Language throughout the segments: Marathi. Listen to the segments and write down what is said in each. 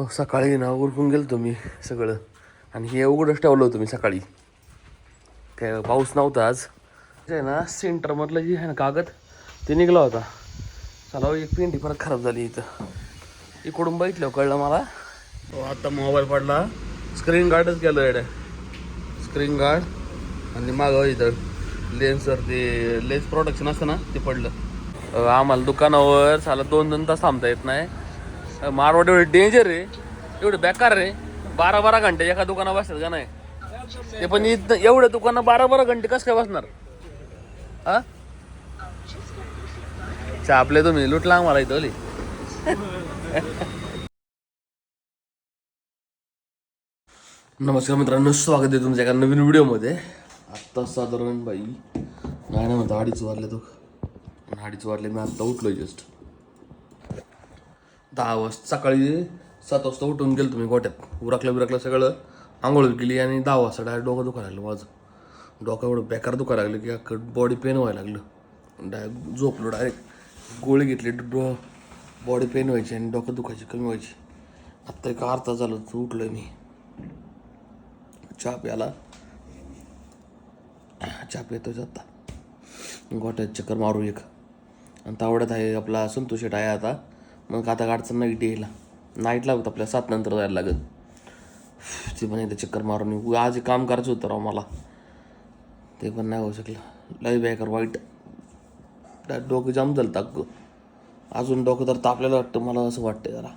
हो सकाळी ना उरकून गेलो तुम्ही सगळं. आणि हे उघडच ठेवलं होतं मी सकाळी. काय पाऊस नव्हता आज. आहे ना सेंटरमधलं जे आहे ना कागद ते निघला होता. चला हो, एक पेंटी परत खराब झाली इथं. इकडून बघितलं कळलं मला. हो आता मोबाईल पडला. स्क्रीन गार्डच गेलं येड्या. स्क्रीन गार्ड आणि मागं इथं लेन्सवर ते लेन्स प्रोडक्शन असतं ना ते पडलं. आम्हाला दुकानावर साला दोन दोन तास थांबता येत नाही. मारवाड एवढे डेंजर रे एवढे बेकार रे बारा बारा घंटे एका दुकानात बसतात का नाही? ते पण इथं एवढ्या दुकानात बारा बारा घंटे कसं काय बसणार? हा चापले तुम्ही लुटला आम्हाला इथं ओली. नमस्कार मित्रांनो स्वागत आहे तुमच्या एका नवीन व्हिडिओमध्ये. आत्ता साधारण बाई नाही म्हणतो अडीच वाजले तो. आणि अडीच वाजले मी आत्ता उठलोय जस्ट दहा वाजता सकाळी सात वाजता उठून गेलो तुम्ही गोट्यात उरकलं बिरकल्या सगळं आंघोळ केली आणि दहा वाजता डायरेक्ट डोकं दुखायला लागलं माझं. डोकं एवढं बेकार दुखायला लागलं की अख्खं बॉडी पेन व्हायला लागलं. डायरेक्ट झोपलो डायरेक्ट गोळी घेतली डो बॉडी पेन व्हायची आणि डोकं दुखायची कमी व्हायची. आत्ता एक अर्धा झालं तर उठलं मी. चहा प्याला. चहा पितोय आत्ता गोट्यात चक्कर मारू एक. आणि तावड्यात आहे आपला संतोष शेट आहे आता. मग आता गाडचं नाईट यायला. नाईट लागत आपल्या सात नंतर जायला लागत ते पण एकदा चक्कर मारून येऊ. आज काम करायचं होतं राव मला. ते पण नाही होऊ शकलं. लय बेकार वाईट. डोकं जाम झालं ताक अजून डोकं तर तापलेलं वाटतं मला असं वाटतं जरा.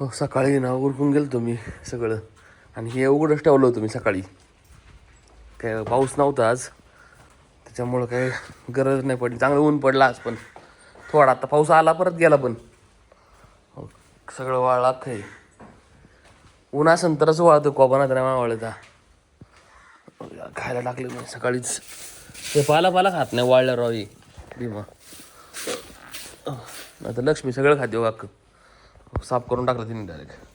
हो सकाळी ना उरकून गेलो तुम्ही सगळं. आणि हे उघडच ठेवलं होतं मी सकाळी. काय पाऊस नव्हता आज. त्याच्यामुळं काय गरज नाही पडली. चांगलं ऊन पडलं आज पण. थोडा आता पाऊस आला परत गेला पण. हो, सगळं वाळलं अख्खं आहे. ऊन असेल तरच वाळतं कोबा नाही तर नाही वाळता खायला टाकले मी सकाळीच. ते पाला पाला खात नाही वाळल्या राव भीमा. आता लक्ष्मी सगळं खाते हो वाक साफ करून टाकलं तिने डायरेक्ट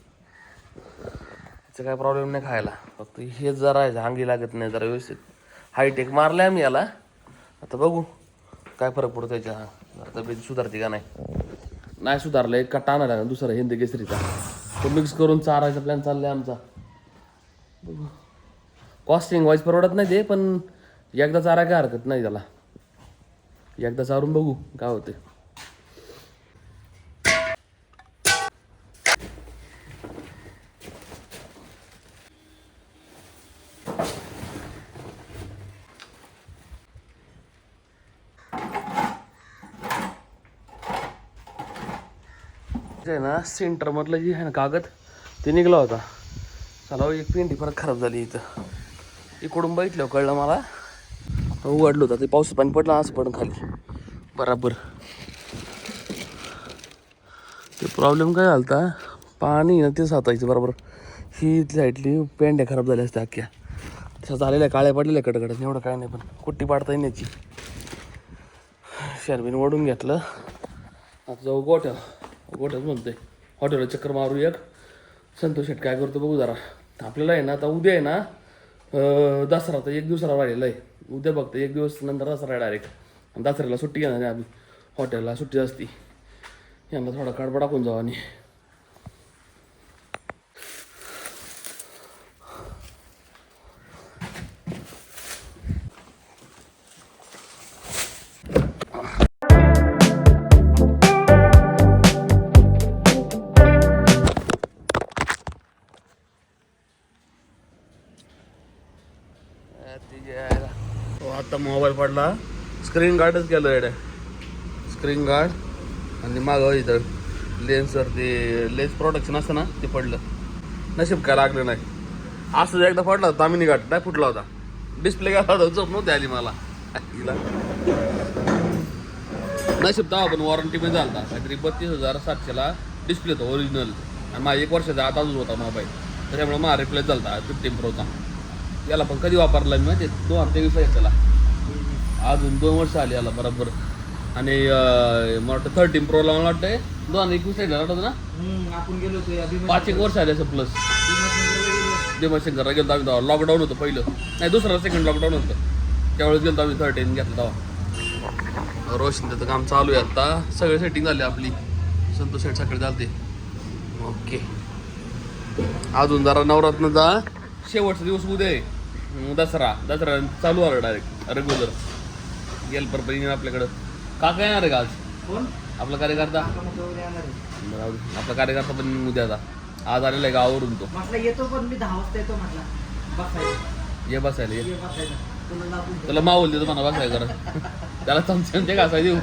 त्याचा काय प्रॉब्लेम नाही खायला. फक्त हे जरा हांगी अंगी लागत नाही जरा व्यवस्थित. हायटेक मारलाय आम्ही याला. आता बघू काय फरक पडतो त्याच्या जरा तब्येत सुधारते का नाही? नाही सुधारलं एक कट्टा आणायला ना दुसरा हिंदी केसरीचा. तो मिक्स करून चारायचा प्लॅन चाललाय आमचा. बघू. कॉस्टिंग वाईज परवडत नाही ते पण एकदा चारा काय हरकत नाही त्याला. एकदा चारून बघू काय होते आहे ना सेंटरमधलं जे आहे ना कागद ते निघला होता. चला हो, एक पेंटी परत खराब झाली इथं. इकडून बघितलं कळलं मला. उघडलं होतं ते पाऊस पाणी पडलं असं पडून खाली. बराबर. ते प्रॉब्लेम काय झाला होता पाणी ना ते साचायचं बरोबर. ही इथल्या साईडली पेंड्या खराब झाल्या असत्या अख्ख्या. तशा झालेल्या काळ्या पडलेल्या कडकडत एवढं काय नाही पण कुट्टी पाडता येण्याची. शर्बीन ओढून घेतलं. आता जाऊ गोठ्या गोठ्याच म्हणतोय. हॉटेलला चक्कर मारू एक. संतोष शेट काय करतो बघू जरा. आपल्याला आहे ना आता उद्या आहे ना दसरा तर एक दिवसाला राहिलेला आहे. उद्या बघतो एक दिवस नंतर दसरा आहे डायरेक्ट आणि दसऱ्याला सुट्टी घेणार नाही आम्ही. हॉटेलला सुट्टी असती. यांना थोडा कडबा टाकून जाऊ आणि मोबाईल पडला. स्क्रीन गार्डच गेलो येड्या स्क्रीन गार्ड आणि मागं इथं. लेन्सवर ते लेन्स प्रोडक्शन असतं ना ते पडलं. नशीब काय लागलं नाही. असं एकदा पडला होता तामिनी घाट नाही फुटला होता. डिस्प्ले गेला होता झोप नव्हती आली मला. नशीब तेव्हा पण वॉरंटी पण झाला काहीतरी बत्तीस हजार सातशेला डिस्प्ले होता ओरिजिनल आणि माझा एक वर्षाचा आताच होता मोबाईल त्याच्यामुळे माझा रिप्लेस होता फिफ्टीन प्रोचा याला पण कधी वापरला मी माहिती दोन हजार तेवीस आहे त्याला. अजून दोन वर्ष आली याला बरोबर. आणि मला वाटतं थर्टीन प्रोला मला वाटतंय. दोन हजार एकवीस आहे वाटतं ना आपण गेलो होतो पाच एक वर्ष आले असं प्लस भीमाशंकरला गेलो. आम्ही तेव्हा. लॉकडाऊन होतं पहिलं. नाही दुसरं सेकंड लॉकडाऊन होतं. त्यावेळेस गेलो आम्ही थर्टीन घेतलं तेव्हा. रोशनीचं काम चालू आहे आता. सगळे सेटिंग झाली आपली. संतोष सेट सकाळी चालते ओके. अजून जरा नवरात्रचा शेवटचा दिवस उद्या दसरा. दसरा चालू आला डायरेक्ट रेग्युलर गेल पर आपल्याकडं. काका येणार आहे का आज? कोण? आपला कार्यकर्ता? काका येणार आहे. जाऊ दे. आपला कार्यकर्ता पण उद्या आता आज आलेला आहे गावावरून तो. म्हटलं येतो पण मी दहा वाजता येतो म्हटलं. बसायचं ये बसायला ये. ये बसायचं तुला दाखवून ठेव. त्याला मावल देतो म्हणा बसाय जरा. त्याला चमचे चमचे घासाय देऊ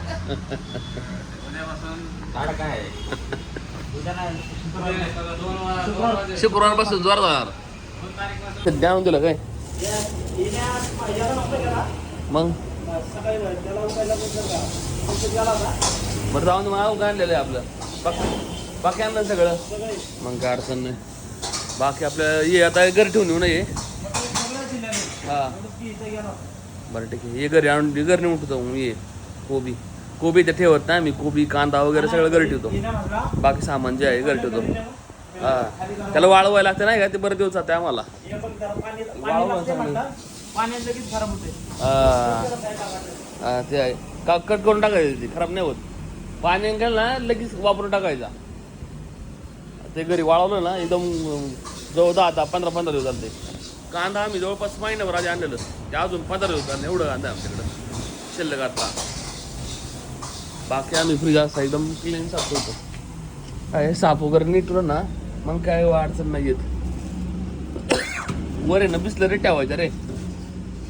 उद्या नाही शुक्रवार- शुक्रवार. पासून जोर जाणार ध्यान दिलं काय? येण्या- यायला नव्हतं गेला. मग? सकाळी बरं जाऊन मला काय आणलेलं आहे आपलं. बाकी बाकी आणलं सगळं? मग काय अडचण नाही. बाकी आपलं ये आता घरी ठेवून येऊ ना ये. हा. बरं ठीक आहे. ये घरी आणून घरी नेऊन ठेवतो मग ये. कोबी. कोबी ते ठेवत नाही मी कोबी कांदा वगैरे सगळं घरी ठेवतो. बाकी सामान जे आहे घरी ठेवतो. हा. त्याला वाळवायला लागतं नाही का? ते बरं दिवस जाते आम्हाला. हे पाण्यात लगेच खराब होते ते आहे का कट करून टाकायचं ते खराब नाही होत. पाणी गेलं ना लगेच वापरून टाकायचा. ते घरी वाळवलं ना एकदम जवळ दहा दहा पंधरा पंधरा दिवस चालते कांदा आम्ही जवळपास महिन्याभर आधी आणलेलं. ते अजून पंधरा दिवस झाले एवढं कांदा आमच्याकडं. शिल्लक आता. बाकी आम्ही फ्रीज असता एकदम क्लीन साफ होतो काय साफ वगैरे नीट ना मग काय अडचण नाही येत वर आहे ना बिसलरी ठेवायचं रे.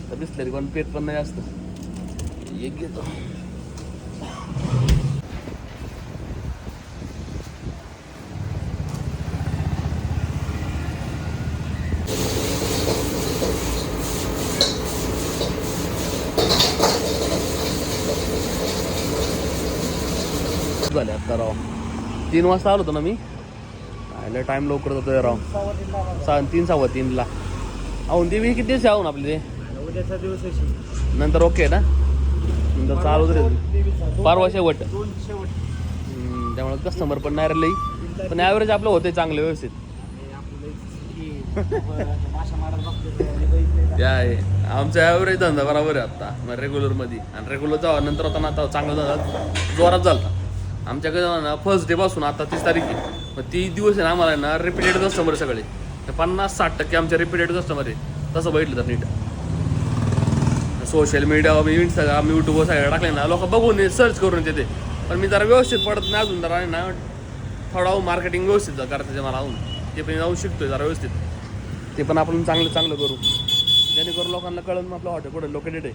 तर बिसलरी पण पेट पण नाही असतं एक घेतो. झाले आता राव. तीन वाजता आलो होतो ना मी. आयला टाईम लवकर जातोय राव. सहा तीन सव्वा तीनला. अहो ते मी किती दिवस आहून आपले ते? उद्याचा दिवस आहे नंतर ओके ना? नंतर चालू तरी. दोन- परवा शेवट. दोन शेवट. हम्म, त्यामुळे कस्टमर पण नाही राहिले. पण ॲव्हरेज आपलं होते चांगले व्यवस्थित. हे आपलं की माशा मारायला बघतो ते बघितलंय ते आहे आमचा ॲव्हरेज धंदा बरोबर आहे आता. मग रेग्युलरमध्ये आणि रेग्युलरचा नंतर आता ना आता चांगला धंदा जोरात झाला आमच्याकडे ना फर्स्ट डे पासून आता तीस तारीख आहे. मग ती दिवस आहे ना आम्हाला ना रिपीटेड कस्टमर सगळे. ते पन्नास साठ टक्के आमचे रिपीटेड कस्टमर आहे. तसं बघितलं तर नीट. सोशल मीडिया इंस्टाग्राम यूट्यूबवर सगळं टाकले ना. लोक बघून सर्च करून येते पण मी जरा व्यवस्थित पडत नाही अजून जरा आहे ना थोडा हो मार्केटिंग व्यवस्थित करते ते मला अजून. ते पण जाऊन शिकतोय जरा व्यवस्थित. ते पण आपण चांगलं चांगलं करू. जेणेकरून लोकांना कळून मग आपलं हॉटेल कुठे लोकेटेड आहे.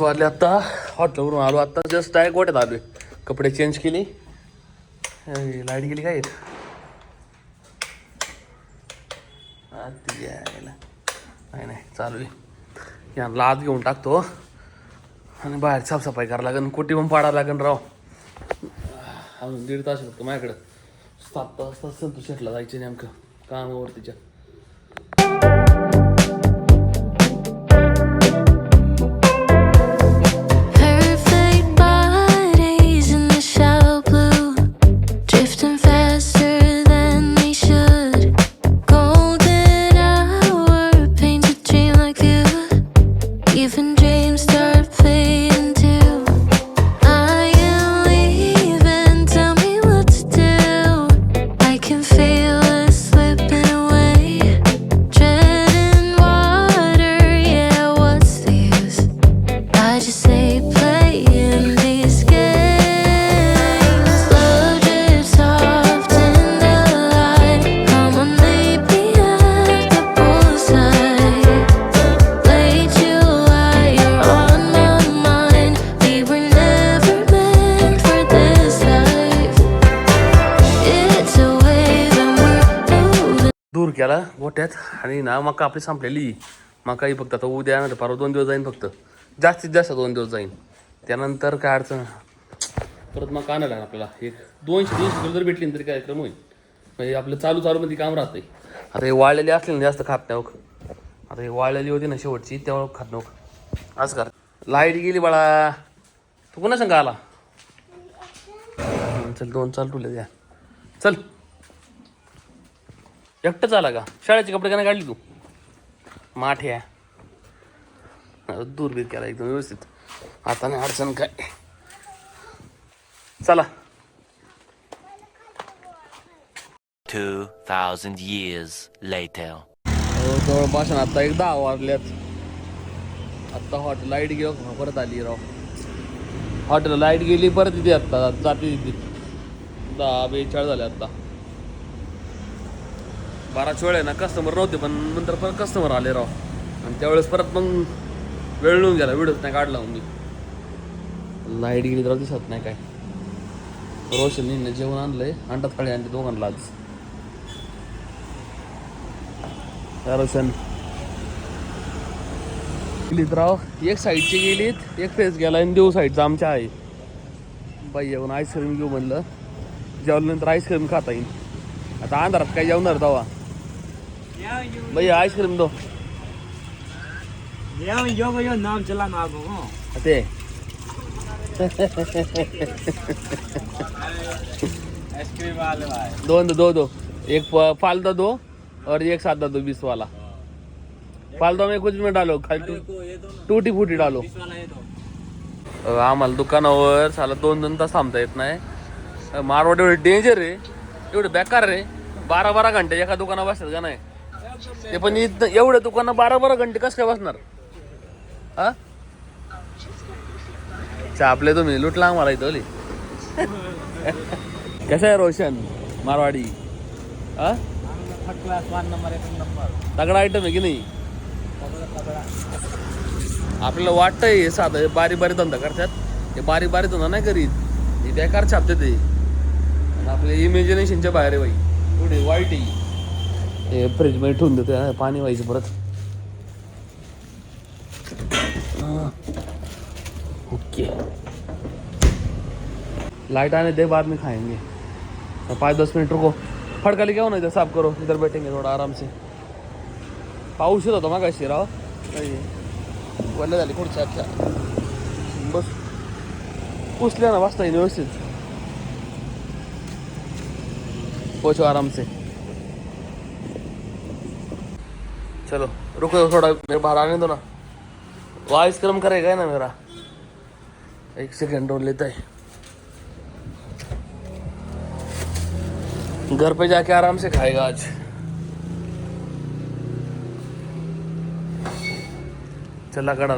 वाजले आता हॉटेलवरून आलो आता. जस्ट डायरेक्ट गोट्यात आलो कपडे चेंज केले. लाइट गेली काय हा, ती यायला. नाही नाही चालू आहे. यांना आत घेऊन टाकतो. आणि बाहेर साफसफाई करावं लागेल कुठे पण पाडावं लागेल राव. अजून दीड तास फक्त माझ्याकडं? सात तास तास संतोष शेटला जायचं नेमकं. कामावरतीच्या dreams start fading मोठ्यात आणि ना मका आपली संपलेली. मकाही फक्त आता उद्या नाही परवा दोन दिवस जाईन फक्त. जास्तीत जास्त दोन दिवस जाईन. त्यानंतर काय अडचण? परत मका आणायला आपल्याला. एक दोनशे तीनशे किलो जर भेटली तरी कार्यक्रम होईल. म्हणजे आपलं चालू चालू मध्ये काम राहतंय. आता हे वाळलेली असली ना जास्त खात नाही हो. आता हे वाळलेली होती ना शेवटची तेव्हा खात नव्हतं हो. आज कर. लाइट गेली बाळा. तू कोणा सांगा आला? चल दोन चाल तुला द्या. चल. एकटंच आला का? शाळेचे कपडे का नाही काढली तू? माठ्या दूरबीर केला एकदम व्यवस्थित. आता नाही अडचण काय. चला. 2,000 years later. हो, जवळपास आता एक दहा वाजल्यात आत्ता हॉटेल लाइट गेलो परत आली राव. हॉटेल लाइट गेली परत इथे आत्ता जाते तिथे. दहा बेचाळीस झाले आत्ता बाराच वेळ आहे ना कस्टमर नव्हते पण नंतर परत कस्टमर आले राव. आणि त्यावेळेस परत मग वेळ लिहून गेला व्हिडिओच नाही काढला मग मी. लाइट गेली तर दिसत नाही काय. रोशनीने जेवण आणलंय अंडा थाळी आणली दोघांना आज. रोशन. गेलीत राव एक साईडची गेलीत एक फेस गेला आणि देऊ साईडचा आमच्या आहे बाई येऊन आईस्क्रीम घेऊ म्हणलं. जेवल्यानंतर आईस्क्रीम खाता येईल. आता अंधारात काय जेवणार तवा बाई आईस्क्रीम दो। या यो नाम चला ना आगो आइसक्रीम वाले भाई दोन दो दो। दो एक फालदा दो और एक सादा दो बीस वाला। फालदा में कुछ में डालो खाली टूटी फूटी डालो। आम्हाला दुकानावर साला दोन दोन तास थांबता येत नाही. मारवाड एवढे डेंजर आहे एवढे बेकार रे बारा बारा घंटे एका दुकानात बसतात का नाही? ते पण इथं एवढे दुकानं बारा बारा घंटे कसं काय बसणार? हा? आपले तुम्ही लुटला आम्हाला इथं ओली. कसं आहे रोशन मारवाडी? हा? नंबर तगडा आयटम आहे की नाही? आपल्याला वाटतंय हे साधं हे बारी बारी धंदा करतात. हे बारी बारी धंदा नाही करीत. हे बेकार छापते ते. आपले आपल्या इमॅजिनेशनच्या बाहेर आहे बाई. पुढे वाईट आहे. हे फ्रीज मध्ये ठेवून देतो हा, पाणी व्हायचं परत. ओके. लाइट आने दे बाद में खाएँगे और पाँच दस मिनट रुको. फड़काली क्या होना इधर साफ़ करो. इधर बैठेंगे थोड़ा आराम से पाऊस येत होता मग अशी राव वल्ले झाली खुर्च्या अच्छा बस. पुसल्या ना बसता येईल व्यवस्थित. पोचो आराम से चलो, रुको थोड़ा, मेरे बाहर आने दो ना। वो आइसक्रीम करेगा ना मेरा। एक सेकेंड और लेता है। घर पे जाके आराम से खाएगा आज। चला कड़ा